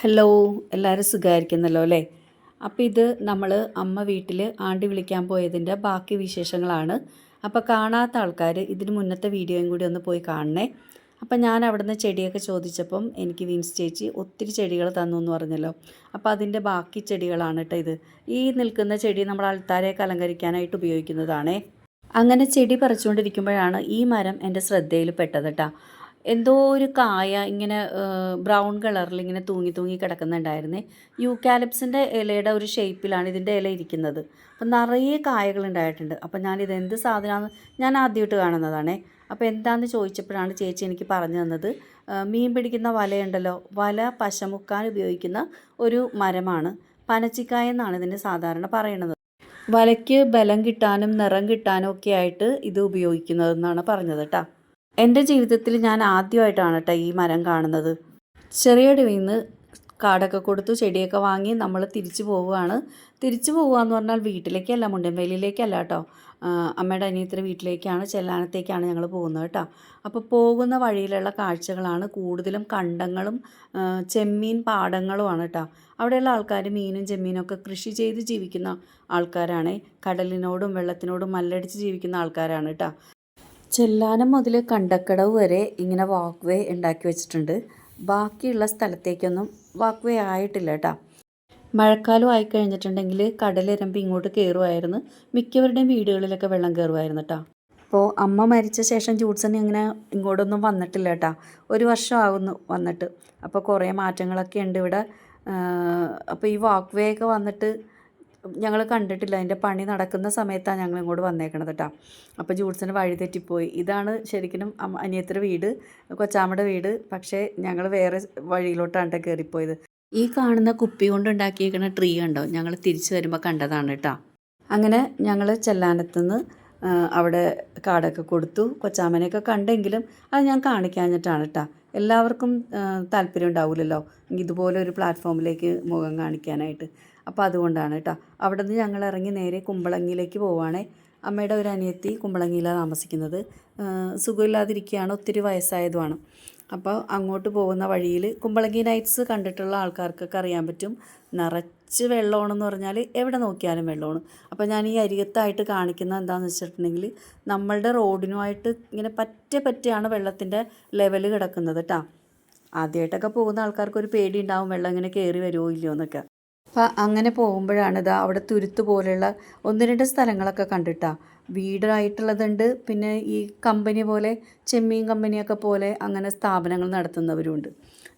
Hello എല്ലാവരും സുഖമായിരിക്കുന്നല്ലോ അല്ലേ? അപ്പോൾ ഇത് നമ്മൾ അമ്മ വീട്ടിൽ ആണ്ടി വിളിക്കാൻ പോയതിന്റെ ബാക്കി വിശേഷങ്ങളാണ്. അപ്പോൾ കാണാത്ത ആൾക്കാർ ഇതിന് മുന്നത്തെ വീഡിയോയും കൂടി ഒന്ന് പോയി കാണണേ. അപ്പം ഞാൻ അവിടുന്ന് ചെടിയൊക്കെ ചോദിച്ചപ്പം എനിക്ക് വിൻസ് ചേച്ചി ഒത്തിരി ചെടികൾ തന്നു എന്ന് പറഞ്ഞല്ലോ. അപ്പോൾ അതിന്റെ ബാക്കി ചെടികളാണ് കേട്ടോ ഇത്. ഈ നിൽക്കുന്ന ചെടി നമ്മൾ അൾത്താരെയൊക്കെ അലങ്കരിക്കാനായിട്ട് ഉപയോഗിക്കുന്നതാണേ. അങ്ങനെ ചെടി പറിച്ചുകൊണ്ടിരിക്കുമ്പോഴാണ് ഈ മരം എന്റെ ശ്രദ്ധയിൽ പെട്ടത് കേട്ടോ എന്തോ ഒരു കായ ഇങ്ങനെ ബ്രൗൺ കളറിൽ ഇങ്ങനെ തൂങ്ങി തൂങ്ങി കിടക്കുന്നുണ്ടായിരുന്നേ. യൂക്കാലിപ്സിന്റെ ഇലയുടെ ഒരു ഷേപ്പിലാണ് ഇതിന്റെ ഇല ഇരിക്കുന്നത്. അപ്പം നിറയെ കായകൾ ഉണ്ടായിട്ടുണ്ട്. അപ്പം ഞാനിത് എന്ത് സാധനമാണ് ഞാൻ ആദ്യമായിട്ട് കാണുന്നതാണേ. അപ്പോൾ എന്താണെന്ന് ചോദിച്ചപ്പോഴാണ് ചേച്ചി എനിക്ക് പറഞ്ഞു തന്നത്. മീൻ പിടിക്കുന്ന വലയുണ്ടല്ലോ. വല പശമുക്കാൻ ഉപയോഗിക്കുന്ന ഒരു മരമാണ്. പനച്ചിക്കായ എന്നാണ് ഇതിന് സാധാരണ പറയുന്നത്. വലയ്ക്ക് ബലം കിട്ടാനും നിറം കിട്ടാനും ഒക്കെ ആയിട്ട് ഇത് ഉപയോഗിക്കുന്നതെന്നാണ് പറഞ്ഞത് കേട്ടോ എന്റെ ജീവിതത്തിൽ ഞാൻ ആദ്യമായിട്ടാണ് കേട്ടോ ഈ മരം കാണുന്നത്. ചെറിയടിവിൽ നിന്ന് കാടൊക്കെ കൊടുത്തു ചെടിയൊക്കെ വാങ്ങി നമ്മൾ തിരിച്ചു പോവുകയാണ്. തിരിച്ചു പോവുക എന്ന് പറഞ്ഞാൽ വീട്ടിലേക്കല്ല മുണ്ടൻവേലിയിലേക്കല്ല കേട്ടോ അമ്മയുടെ അനിയത്തിന്റെ വീട്ടിലേക്കാണ് ചെല്ലാനത്തേക്കാണ് ഞങ്ങൾ പോകുന്നത് കേട്ടോ അപ്പോൾ പോകുന്ന വഴിയിലുള്ള കാഴ്ചകളാണ് കൂടുതലും കണ്ടങ്ങളും ചെമ്മീൻ പാടങ്ങളുമാണ് കേട്ടോ അവിടെയുള്ള ആൾക്കാർ മീനും ചെമ്മീനും ഒക്കെ കൃഷി ചെയ്ത് ജീവിക്കുന്ന ആൾക്കാരാണ്. കടലിനോടും വെള്ളത്തിനോടും മല്ലടിച്ച് ജീവിക്കുന്ന ആൾക്കാരാണ് കേട്ടോ ചെല്ലാനം മുതൽ കണ്ടക്കടവ് വരെ ഇങ്ങനെ വാക്ക് വേ ഉണ്ടാക്കി വെച്ചിട്ടുണ്ട്. ബാക്കിയുള്ള സ്ഥലത്തേക്കൊന്നും വാക്ക് വേ ആയിട്ടില്ല കേട്ടോ മഴക്കാലം ആയി കഴിഞ്ഞിട്ടുണ്ടെങ്കിൽ കടലിരമ്പി ഇങ്ങോട്ട് കയറുമായിരുന്നു മിക്കവരുടെയും വീടുകളിലൊക്കെ വെള്ളം കയറുമായിരുന്നു കേട്ടോ അപ്പോൾ അമ്മ മരിച്ച ശേഷം ജൂഡ്സൺ ഇങ്ങനെ ഇങ്ങോട്ടൊന്നും വന്നിട്ടില്ല കേട്ടോ ഒരു വർഷം ആകുന്നു വന്നിട്ട്. അപ്പോൾ കുറേ മാറ്റങ്ങളൊക്കെ ഉണ്ട് ഇവിടെ. അപ്പോൾ ഈ വാക്ക് വേ ഒക്കെ വന്നിട്ട് ഞങ്ങൾ കണ്ടിട്ടില്ല. അതിന്റെ പണി നടക്കുന്ന സമയത്താണ് ഞങ്ങൾ ഇങ്ങോട്ട് വന്നേക്കണത് കേട്ടോ അപ്പോൾ ജൂഡ്സിന് വഴി തെറ്റിപ്പോയി. ഇതാണ് ശരിക്കും അനിയത്തിന്റെ വീട് കൊച്ചാമ്മയുടെ വീട്. പക്ഷേ ഞങ്ങൾ വേറെ വഴിയിലോട്ടാണ് കേട്ടോ കയറിപ്പോയത് ഈ കാണുന്ന കുപ്പി കൊണ്ട് ഉണ്ടാക്കിയേക്കുന്ന ട്രീ കണ്ടോ? ഞങ്ങൾ തിരിച്ചു വരുമ്പോൾ കണ്ടതാണ് കേട്ടോ അങ്ങനെ ഞങ്ങൾ ചെല്ലാനത്തുനിന്ന് അവിടെ കാടൊക്കെ കൊടുത്തു. കൊച്ചാമ്മനെയൊക്കെ കണ്ടെങ്കിലും അത് ഞാൻ കാണിക്കാഞ്ഞിട്ടാണ് കേട്ടോ എല്ലാവർക്കും താല്പര്യം ഉണ്ടാവില്ലല്ലോ ഇതുപോലെ ഒരു പ്ലാറ്റ്ഫോമിലേക്ക് മുഖം കാണിക്കാനായിട്ട്. അപ്പോൾ അതുകൊണ്ടാണ് കേട്ടോ. അവിടെ നിന്ന് ഞങ്ങൾ ഇറങ്ങി നേരെ കുമ്പളങ്ങിയിലേക്ക് പോവുകയാണേ. അമ്മയുടെ ഒരു അനിയത്തി കുമ്പളങ്ങിയിലാണ് താമസിക്കുന്നത്. സുഖമില്ലാതിരിക്കുകയാണ് ഒത്തിരി വയസ്സായതുമാണ്. അപ്പോൾ അങ്ങോട്ട് പോകുന്ന വഴിയിൽ കുമ്പളങ്ങി നൈറ്റ്സ് കണ്ടിട്ടുള്ള ആൾക്കാർക്കൊക്കെ അറിയാൻ പറ്റും. നിറച്ച് വെള്ളമാണെന്ന് പറഞ്ഞാൽ എവിടെ നോക്കിയാലും വെള്ളമാണ്. അപ്പോൾ ഞാൻ ഈ അരികത്തായിട്ട് കാണിക്കുന്ന എന്താണെന്ന് വെച്ചിട്ടുണ്ടെങ്കിൽ നമ്മളുടെ റോഡിനുമായിട്ട് ഇങ്ങനെ പറ്റ പറ്റിയാണ് വെള്ളത്തിന്റെ ലെവൽ കിടക്കുന്നത് കേട്ടോ. ആദ്യമായിട്ടൊക്കെ പോകുന്ന ആൾക്കാർക്ക് ഒരു പേടി ഉണ്ടാവും വെള്ളം ഇങ്ങനെ കയറി വരുമോ ഇല്ലയോ എന്നൊക്കെ. അപ്പം അങ്ങനെ പോകുമ്പോഴാണ് ഇതാ അവിടെ തുരുത്ത് പോലെയുള്ള ഒന്ന് രണ്ട് സ്ഥലങ്ങളൊക്കെ കണ്ടിട്ടാ. വീടായിട്ടുള്ളതുണ്ട് പിന്നെ ഈ കമ്പനി പോലെ ചെമ്മീൻ കമ്പനിയൊക്കെ പോലെ അങ്ങനെ സ്ഥാപനങ്ങൾ നടത്തുന്നവരുണ്ട്.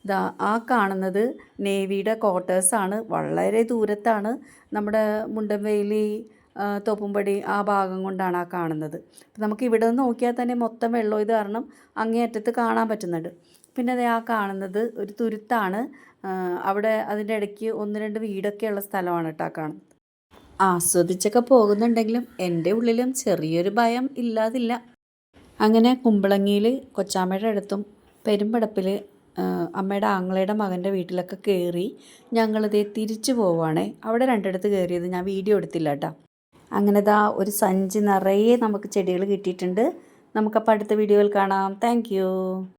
ഇതാ ആ കാണുന്നത് നേവിയുടെ ക്വാർട്ടേഴ്സാണ് വളരെ ദൂരത്താണ് നമ്മുടെ മുണ്ടൻവേലി തോപ്പുംപടി ആ ഭാഗം കൊണ്ടാണ് ആ കാണുന്നത്. നമുക്ക് ഇവിടെ നിന്ന് നോക്കിയാൽ തന്നെ മൊത്തം വെള്ളം ഇത് കാരണം അങ്ങേയറ്റത്ത് കാണാൻ പറ്റുന്നുണ്ട്. പിന്നെ ദേ ആ കാണുന്നത് ഒരു തുരുത്താണ്. അവിടെ അതിന്റെ ഇടയ്ക്ക് ഒന്ന് രണ്ട് വീടൊക്കെ ഉള്ള സ്ഥലമാണ് കേട്ടോ കാണുന്നത്. ആസ്വദിച്ചൊക്കെ പോകുന്നുണ്ടെങ്കിലും എന്റെ ഉള്ളിലും ചെറിയൊരു ഭയം ഇല്ലാതില്ല. അങ്ങനെ കുമ്പളങ്ങിയിൽ കൊച്ചാമ്മയുടെ അടുത്തും പെരുമ്പടപ്പിൽ അമ്മയുടെ ആങ്ങളയുടെ മകന്റെ വീട്ടിലൊക്കെ കയറി ഞങ്ങളിതേ തിരിച്ചു പോവുകയാണേ. അവിടെ രണ്ടിടത്ത് കയറിയത് ഞാൻ വീഡിയോ എടുത്തില്ല കേട്ടോ. അങ്ങനെ ദാ ഒരു സഞ്ചി നിറയെ നമുക്ക് ചെടികൾ കിട്ടിയിട്ടുണ്ട്. നമുക്കപ്പോൾ അടുത്ത വീഡിയോയിൽ കാണാം. താങ്ക്